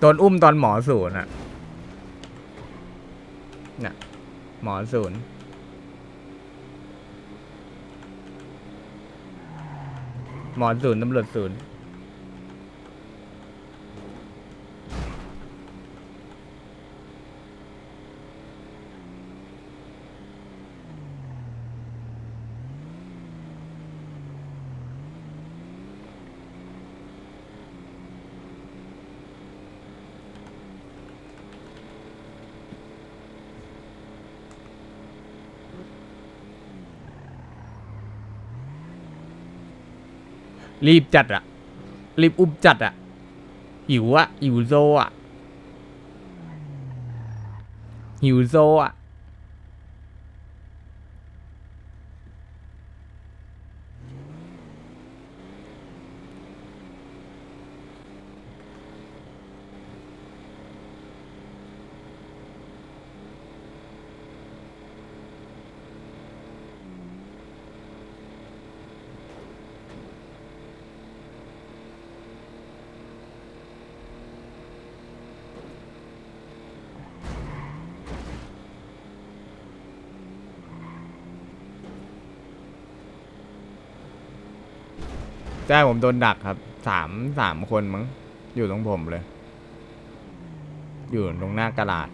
โดนอุ้มตอนหมอศูนย์อะน่ะ หมอศูนย์หมอศูนย์ตำรวจศูนย์ รีบจัดอะรีบอุบจัดอะหิวอะหิวโซอะหิวโซอะ ใช่ผมโดนดักครับสามสามคนมั้งอยู่ตรงผมเลย อยู่ตรงหน้ากระดาษ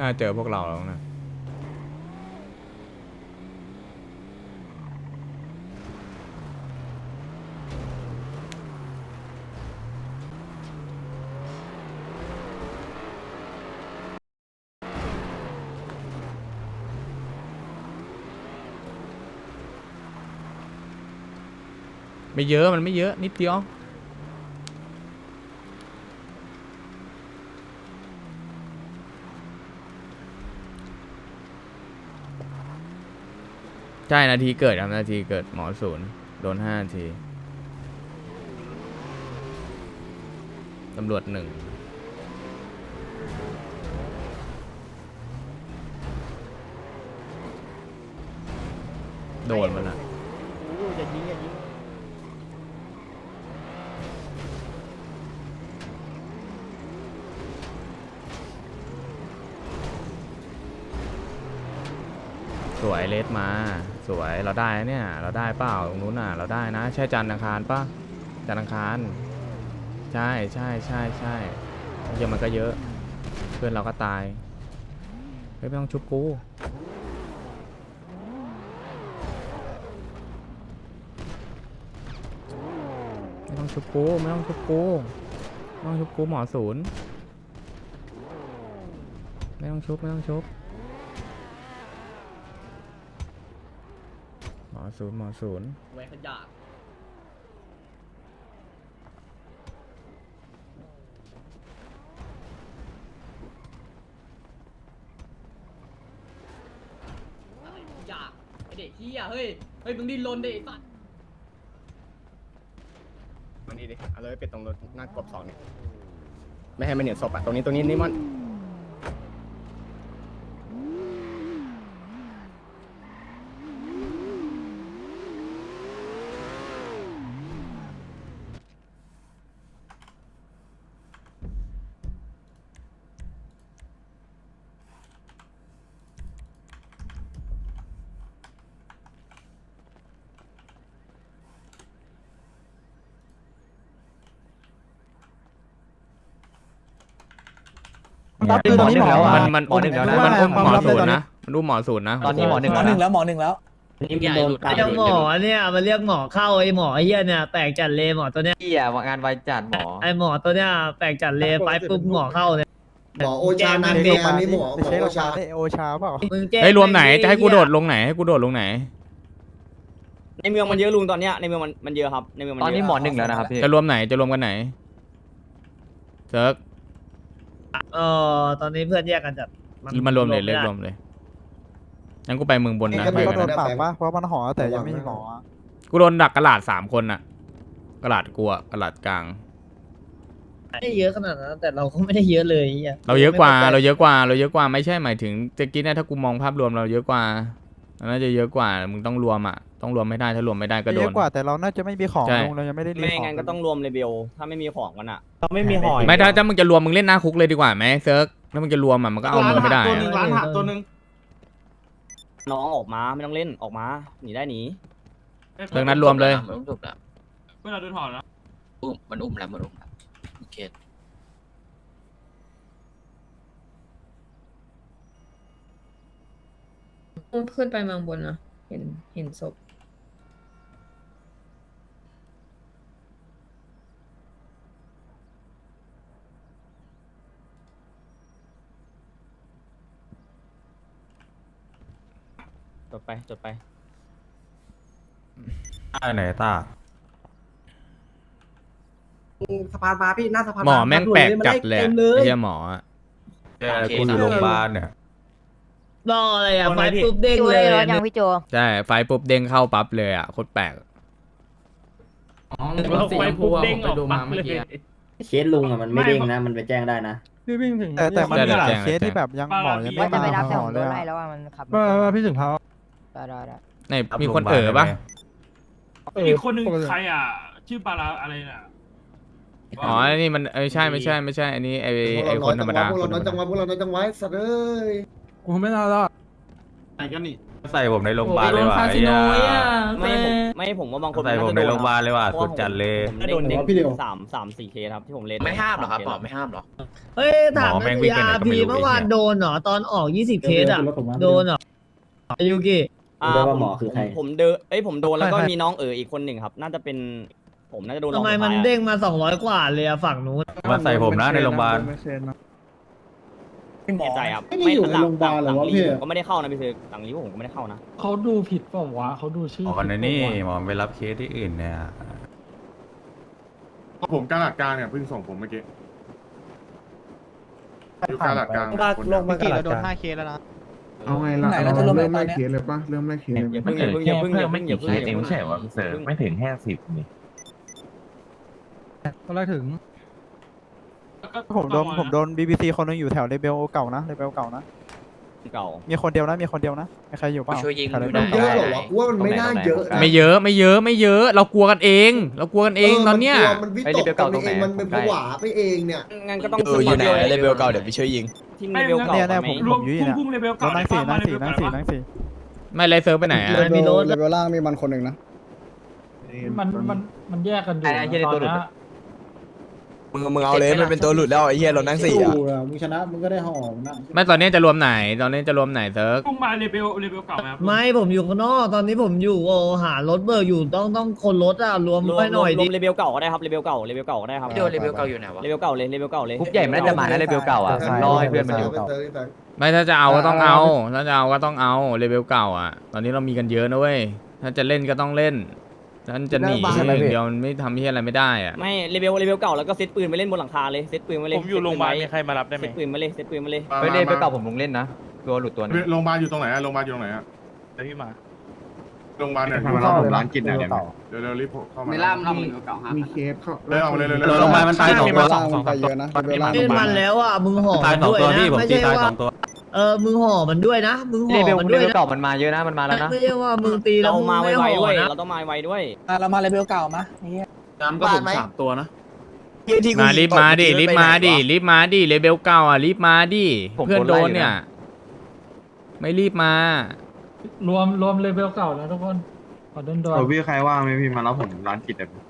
น่าเจอพวกเราแล้วนะ ไม่เยอะมันไม่เยอะนิดเดียวใช่นาทีเกิดครับนาทีเกิดหมอศูนย์โดนห้านาทีตำรวจหนึ่งโดนมันอะอย่ายิงอย่ายิง สวยเลสมา สวยเราได้เนี่ยเราได้เปล่าตรงนู้นน่ะ เราได้นะ ใช่จันทร์อังคารปะจันทร์อังคาร ใช่ใช่ใช่ใช่เยอะมันก็เยอะ เพื่อนเราก็ตายเฮ้ยไม่ต้องชุบกูไม่ต้องชุบกูไม่ต้องชุบกูไม่ต้องชุบกูหมอศูนย์ไม่ต้องชุบไม่ต้องชุบ หมอ ศูนย์หมอศูนย์ไว้ขยะอะไรขยะไอเด็กเฮียเฮ้ย เฮ้ย มึงดิ้นรนดิไอ้สัตว์มันนี่ดิ เอาเลยไปตรงรถหน้ากบสองเนี่ย ไม่ให้มันเห็นศพอะ ตรงนี้ตรงนี้นี่มัน รับคือตอนนี้หมอมันมันอุ้มมันอุ้มหมอศูนย์นะมันอุ้มหมอศูนย์นะตอนนี้หมอหนึ่งหมอหนึ่งแล้วหมอหนึ่งแล้วนี่ใหญ่หลุดไอ้เจ้าหมอเนี่ยมันเรียกหมอเข้าไอ้หมอไอ้เหี้ยเนี่ยแปลกจัดเลยหมอตัวเนี้ยพี่อะงานไวจัดหมอไอ้หมอตัวเนี้ยแปลกจัดเลยไปปุ๊บหมอเข้าเนี่ยหมอโอชานาเมียนี่หมอหมอโอชาโอชาเปล่ามึงแจ้งเฮ้ยรวมไหนปจะให้กูโดดลงไหนให้กูโดดลงไหนในเมืองมันเยอะลุงตอนเนี้ยในเมืองมันมันเยอะครับในเมืองมันตอนนี้เยะหมอหนึ่งแล้วนะครับพี่จะรวมไหนจะรวมกันไหนเซิร์ก เออตอนนี้เพื่อนแยกกันจัดมารวมเลยไเรียกรวมเลยงั้นกูไปเมืองบนนะก็ไปมีกันโดนนะปรับปะเพราะมันหอแต่ยังไม่มีหมอกูโดนดักกระหลาดสามคนน่ะกระหลาดกูอะกระหลาดกลาง ไม่ได้เยอะขนาดนั้นแต่เราก็ไม่ได้เยอะเลยไอ้หี้เราเยอะกว่าไม่เราข้ใจเยอะกว่า เราเยอะกว่าไม่ใช่หมายถึงตะกี้เนี่ยถ้ากูมองภาพรวมเราเยอะกว่าเราน่าจะเยอะกว่ามึงต้องรวมอะ ต้องรวมไม่ได้ถ้ารวมไม่ได้ก็โดเยน อะกว่าแต่เราน่าจะไม่มีของใช่ลงเรายังไม่ได้รีไม่ของงั้นก็ต้องรวมเลเบลถ้าไม่มีของกันอะ เราไม่มีหอยไม่ถ้าถ้ามึงจะรวมมึงเล่นหน้าคุกเลยดีกว่าไหมเซิร์กถ้ามึงจะรวมอะมันก็เอามึงไม่ได้ตัวอะหนึ่งร้านหักตัวหนึ่งน้องออกมาไม่ต้องเล่นออกมาหนีได้หนีเรื่องนั้นรวมเลย มันอุ้มถูกแล้วเวลาโดนห่อแล้วอุ้มมันอุ้มแล้วมันอุ้มแล้วโอเคขึ้นไปเมืองบนนะเห็นเห็นศพ ไปจดไปไหนตาสะพานมาพี่หน้าสะพานหมอแม่งแปลกจัดเลยอะต็มเลยไอ้เหี้ยหมออะกูอยู่โรงพยาบาลเนี่ย รออะไรอะไฟปุ๊บเด้งโจเลได้ยรถยังพี่โจใช่ไฟปุ๊บเด้งเข้าปั๊บเลยอะโคตรแปลกเราไปปุ๊บเด้งออกมาเมื่อกี้เคสลุงอะมันไม่เด้งนะ มันไปแจ้งได้นะพี่วิ่งถึงแต่แต่มันมีหลายเคสที่แบบยังหมอยังไม่จะมาไปรับแต่หผมอโดเลยนอะไล่แล้วว่ามันขับ ว่าว่าพี่ถึงเขา ได้ได้ได้ไหนมีคนเอ๋อปะอีกคนหนึ่งใครอะ ชื่อปาราอะไรน่ะอ๋ออันนี้มันเอ้ยใช่ไม่ใช่ไม่ใช่ อันนี้ไอไอคนธรรมดาพวกคเรานธรน้อยรมจังดาหวะพวกเราน้อยจังหวะสัตว์เอ้ยกูไม่น่ารอดไหนกันนี่ใส่ผมในโรงพยาบาลเลยว่ะไอ้เหี้ยไม่ผมไม่ผมว่าบางคนใส่ผมในโรงพยาบาลเลยว่ะสุดจัดเลยผมโดนเด้งพี่เดียวสามสามสี่เคสครับที่ผมเล่นไม่ห้ามหรอครับหมอไม่ห้ามหรอเฮ้ยถามหมอแม่งวิ่งไปไหนอาก็ไม่พีรู้เมื่อวานไอ้เหี้ยโดนเหรอตอนออกยี่สิบเคสอะโดนเหรออายุกิอ่า รู้ได้ว่าหมอคือใคร ผมเดินเอ้ยผมโดนแล้วก็มีน้องเอ๋ออีกคนหนึ่งครับ น่าจะเป็น ผมน่าจะโดนทำไมมันเด้งมาสองร้อยกว่าเลยอะฝั่งนู้นมาใส่ผมนะในโรงพยาบาลไม่แน่ใจครับไม่ได้อยู่ในโรงพยาบาลเหรอวะหลังพี่ลีผมก็ไม่ได้เข้านะพี่ซื้อหลังลีผมก็ไม่ได้เข้านะ เขาดูผิดเปล่าวะเขาดูชื่อหมอในนี่หมอไปรับเคสที่อื่นเนี่ยผมการหลักกลางเนี่ยเพิ่งส่งผมเมื่อกี้อยู่การหลักกลางลงมากี่เราโดนห้าเคสแล้วนะ เอาไงล่ะเราเริ่มไล่เคสเลยปะเริ่มไล่เคสเลยอย่าปะเพิ่งอย่าเพิ่งอย่าเพิ่งอย่าเพิ่งอย่าเพิ่งเองไม่ใช่ว่าเสริมไม่ถึงแค่สิบนี่ตอนแรกถึง ผมโดนผมโดน BBC คนหนึงอยู่แถวเลเบลเก่านะเลเบลเก่านะ เก่า มีคนเดียวนะ มีคนเดียวนะมีใครอยู่เปล่าช่วยยิงแถวดูเลได้เบลเยอะเหรอวะกูว่ามันไม่น่าเยอะนะไม่เยอะไม่เยอะไม่เยอะ เรากลัวกันเอง เรากลัวกันเองตอนเนี้ย มันวิตกกันเองมันเป็นผวาไปเองเนี่ย งั้นก็ต้องเอออยู่ไหนเลเวลเก่าเดี๋ยวไปช่วยยิง ทีมเลเวลเก่าเนี่ยเนี่ยไหมผมผมอยู่เนี่ยพุ่งเลเวลรเก่าถนั่งสี่นั่งสี่นั่งสี่นั่งสี่ไม่เลยเซิร์ฟไปไหนอะเลยมีรถเลเวลล่างมีมันคนหนึ่งนะ มันมันมันแยกกันอยู่ไอ้เหี้ยในตัวหลุด มึงมึงเอาเลยมันเป็นตัวหลุดแล้วไอ้เหี้ยรถนั่งสี่อะมึงชนะมึงก็ได้ห่อนะไม่ตอนนี้จะรวมไหน ตอนนี้จะรวมไหนเซิร์ฟพุ่งมาเลเวลเลเวลเก่าไหมครับไม่ผมอยู่ข้างนอกตอนนี้ผมอยู่โอหารถเบิกอยู่ต้องต้องคนรถอะรวมรวมไปหน่อยรดิวมเลเวลเก่าก็ได้ครับเลเวลเก่าเลเวลเก่าก็ได้ครับพี่โดนเลเวลเก่าอยู่ไหนวะเลเวลเก่าเลยเลเวลเก่าเลย กรุ๊ปใหญ่มันน่าจะมานะเลเบลเก่าอะรอให้เพื่อนมันอยู่ ไม่ถ้าจะเอาก็ต้องเอาถ้าจะเอาก็ต้องเอาเลเวลเก่าอะ ตอนนี้เรามีกันเยอะนะเว้ยถ้าจะเล่นก็ต้องเล่น ถ้าจะหนีอย่างเดียวมันไม่ทำที่อะไรไม่ได้อะไม่เลเวลเลเวลเก่าแล้วก็เซตปืนไปเล่นบนหลังคาเลยเซตปืนมาเลยผมอยู่โรงพยาบาลมีใครมารับได้ไหมเซตปืนมาเลยเซตปืนมาเลยไปเลเบลเก่าผมลงเล่นนะตัวหลุดตัวนึงโรงพยาบาลอยู่ตรงไหนอะโรงพยาบาลอยู่ตรงไหนอะเดี๋ยวพี่มา โรงพยาบาลเนี่ยมารับผมร้านกินหน่อยเนี่ยเดี๋ยวเดี๋ยวรีบเข้ามาในล่ามเรามันเก่าฮะมีเคสเข้าเลยเอาเลยเลยเลยโรงพยาบาลมันตายสองตัวล่างมันไปเยอะนะเลเวลล่างเล่นมันแล้วอะมึงห่อตายมันสองด้วยตัวพี่นะผมไม่ตีใช่ตายว่า สองตัว เออมึงห่อมันด้วยนะมึงห่เลอเบลมันเลด้วยเบลนะเก่ามันมาเยอะนะมันมาแล้วนะ ไม่ใช่ว่ามึงตีแล้วเรามึงมาไม่ไวห่ๆด้วยอนะเราต้องมาไวๆด้วยเรามาเลเวลเก่ามานี่น้ำก็ผมสามตัวนะ มารีบมาดิรีบมาดิรีบมาดิเลเวลเก่าอะรีบมาดิผมเพื่อนกดโดไล่นอยู่นะ เนี่ย ไม่รีบมารวมรวมเลเวลเก่าแล้วทุกคนขอเดินดเออพี่ใครว่างไหมพี่มารับผมร้านกิจแบบ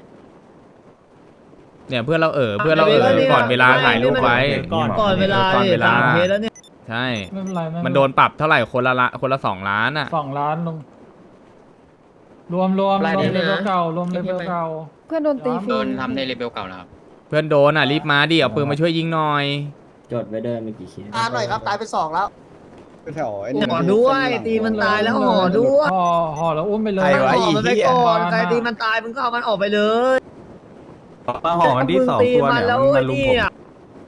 เนี่ยเพื่อนเราเออเพื่อนเราเออก่อนเวลาถ่ายรูปไว้ก่อนก่อนเวลาก่อนเวลาสามเคสแล้วเนี่ยใช่ ไม่เป็นไรไม่เป็ไรมันโดนปรับเท่าไหร่คนละละคนละสองล้านอะสองล้านลงรวมรวมรวมเลเวลเก่ารวมเลเวลเก่าเพื่อนโดนตีฟรีโดนทำในเลเวลเก่าแล้วครับเพื่อนโดนอะรีบมาดิเอาปืนมาช่วยยิงหน่อย จดไว้เดินมีกี่เคสตาหน่อยครับตายไปสองแล้วแถวไอ้ห่อด้วยตีมันตายแล้วห่อด้วยห่อห่อแล้วอุ้มไปเลยใครวะห่อมันไปก่อนใครตีมันตายมึงก็เอามันออกไปเลย มาห่อมันที่สองตัวเนี่ยมันลุมผมเนี่ย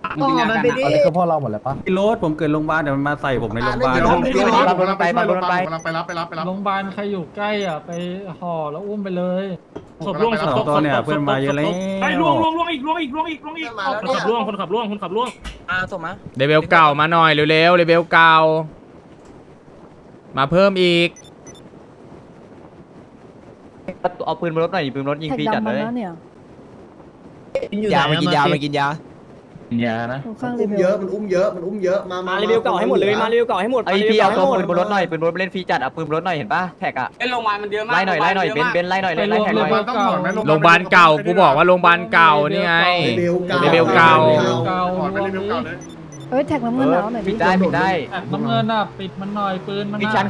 อ๋อมันเป็นอันนี้คือพ่อเราหมดเลยปะรถผมเกิดโรงพยาบาลเดี๋ยวมันมาใส่ผมในโรงพยาบาลไปไปไปไปไปรับไปรับไปรับโรงพยาบาลใครอยู่ใกล้อะไปห่อแล้วอุ้มไปเลยศพล่วงสองตัวเนี่ยเพื่อนมาเยอะแล้วไอ้ล่วงล่วงล่วงอีกล่วงอีกล่วงอีกล่วงอีกคนขับล่วงคนขับล่วงคนขับล่วงอ่าส่งมาเลเวลเก่ามาหน่อยเร็วๆเลเวลเก่ามาเพิ่มอีกเอาปืนบนรถหน่อยปืนรถยิงฟรีจัดเลย ยามากินยามากินยาอย่านะมันอุ้มเยอะมันอุ้มเยอะมันอุ้มเยอะมามารีวิวเก่าให้หมดเลยมารีวิวเก่าให้หมดไอพี่เอาตัวปืนบนรถหน่อยปืนบนรถเล่นฟรีจัดเอาปืนบนรถหน่อยเห็นปะแท็กอะเล่นลงมามันเยอะมากไล่หน่อยไล่หน่อยเบนเบนไล่หน่อยไล่แท็กหน่อยต้องถอนไหมโรงพยาบาลเก่ากูบอกว่าโรงพยาบาลเก่านี่ไงเลเวลเก่าเลเวลเก่าเก่าถอนไปรีวิวเก่าเลย เอ้ยแท็กน้ำเงินแล้วหน่อยดิปิดได้ปิดได้น้ำเงินอะ ปิดมันหน่อยปืนมันพี่ชั้น